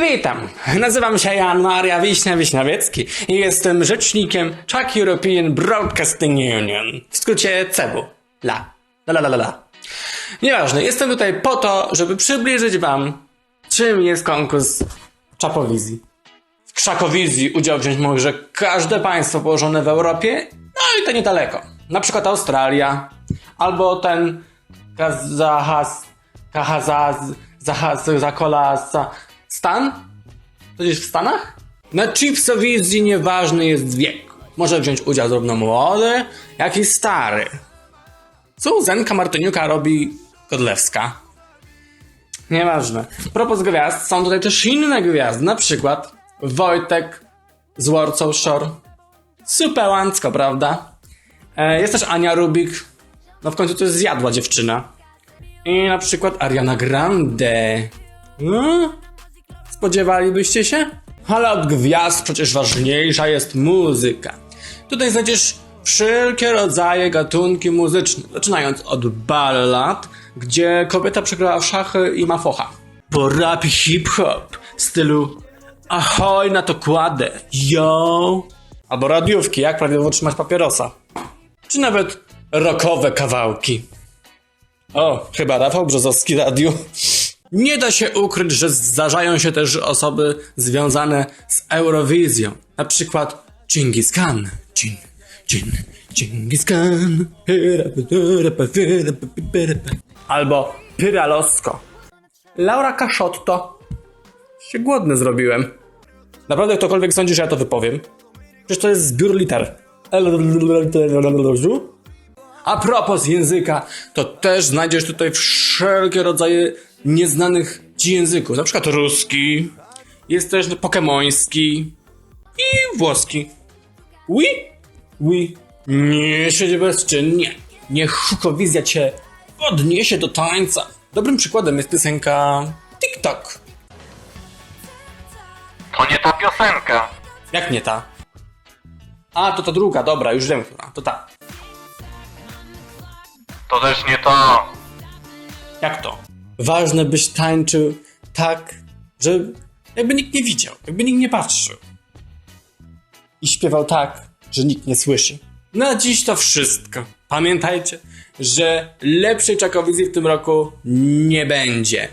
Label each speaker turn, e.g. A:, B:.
A: Witam, nazywam się Jan Maria Wiśnia-Wiśniawiecki i jestem rzecznikiem Czech European Broadcasting Union, w skrócie CEBU. La. La la la la. Nieważne, jestem tutaj po to, żeby przybliżyć wam, czym jest konkurs Czapowizji. W Krzakowizji udział wziąć może każde państwo położone w Europie, no i to niedaleko. Na przykład Australia, albo ten Kazachas, Kahazaz, Zahaz, Zakola, Za- Stan? To gdzieś w Stanach? Na Chipsowizji nieważny jest wiek. Może wziąć udział zarówno młody, jak i stary. Co Zenka Martyniuka robi Godlewska? Nieważne. Propos gwiazd, są tutaj też inne gwiazdy, na przykład Wojtek z Warsaw Shore. Superłancko, prawda? E, jest też Ania Rubik. No w końcu to jest zjadła dziewczyna. I na przykład Ariana Grande. No? Spodziewalibyście się? Ale od gwiazd przecież ważniejsza jest muzyka. Tutaj znajdziesz wszelkie rodzaje gatunki muzyczne, zaczynając od ballad, gdzie kobieta przegrała w szachy i ma focha. Po rap hip-hop w stylu ahoj na to kładę, yo! Albo radiówki, jak prawidłowo trzymać papierosa. Czy nawet rockowe kawałki. O, chyba Rafał Brzozowski radiu. Nie da się ukryć, że zdarzają się też osoby związane z Eurowizją. Na przykład Genghis Khan. Dżin, dżin, Genghis Khan. Albo Pyralosko. Laura Kaszotto. Się głodny zrobiłem. Naprawdę ktokolwiek sądzi, że ja to wypowiem? Przecież to jest zbiór liter. A propos języka, to też znajdziesz tutaj wszelkie rodzaje nieznanych ci języków. Na przykład ruski, jest też pokemoński i włoski. Oui? Oui. Nie siedź bezczynnie. Niech szukowizja cię podniesie do tańca. Dobrym przykładem jest piosenka TikTok.
B: To nie ta piosenka.
A: Jak nie ta? A, to ta druga, dobra, już wiem, która. To ta.
B: To też nie to.
A: Jak to? Ważne, byś tańczył tak, że jakby nikt nie widział, jakby nikt nie patrzył. I śpiewał tak, że nikt nie słyszy. Na dziś to wszystko. Pamiętajcie, że lepszej czakowizji w tym roku nie będzie.